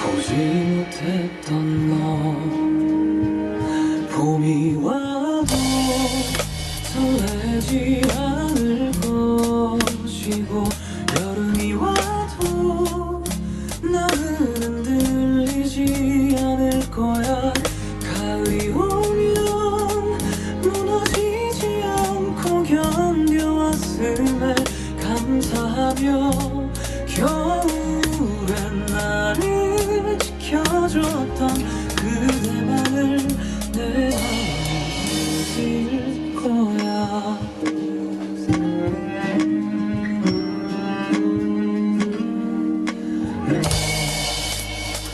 보지 못했던 너 봄이 와도 설레지 않을 것이고 여름이 와도 나는 흔들리지 않을 거야. 가을이 오면 무너지지 않고 견뎌왔음에 감사하며 겨울엔 나를 지켜줬던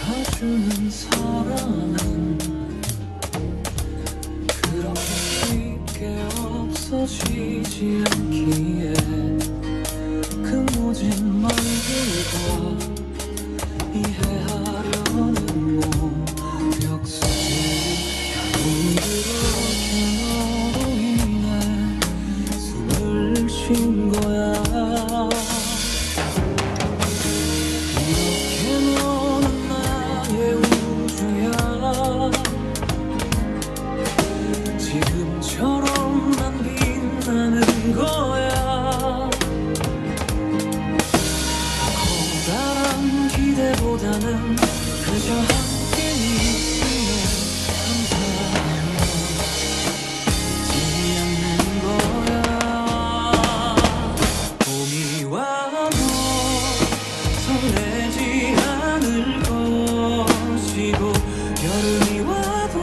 가주는 사랑은 그렇게 없어지지 않기에 그 모진 말들과 보다는 그저 함께 있으면 감사하며 잊지 않는 거야 봄이 와도 설레지 않을 것이고 여름이 와도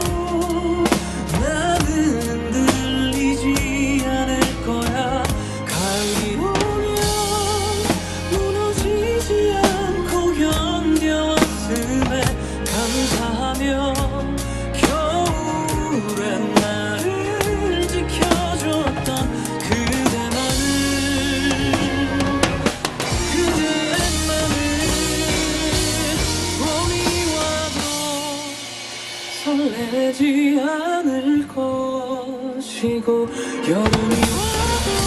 설레지 않을 것이고 여름이 와도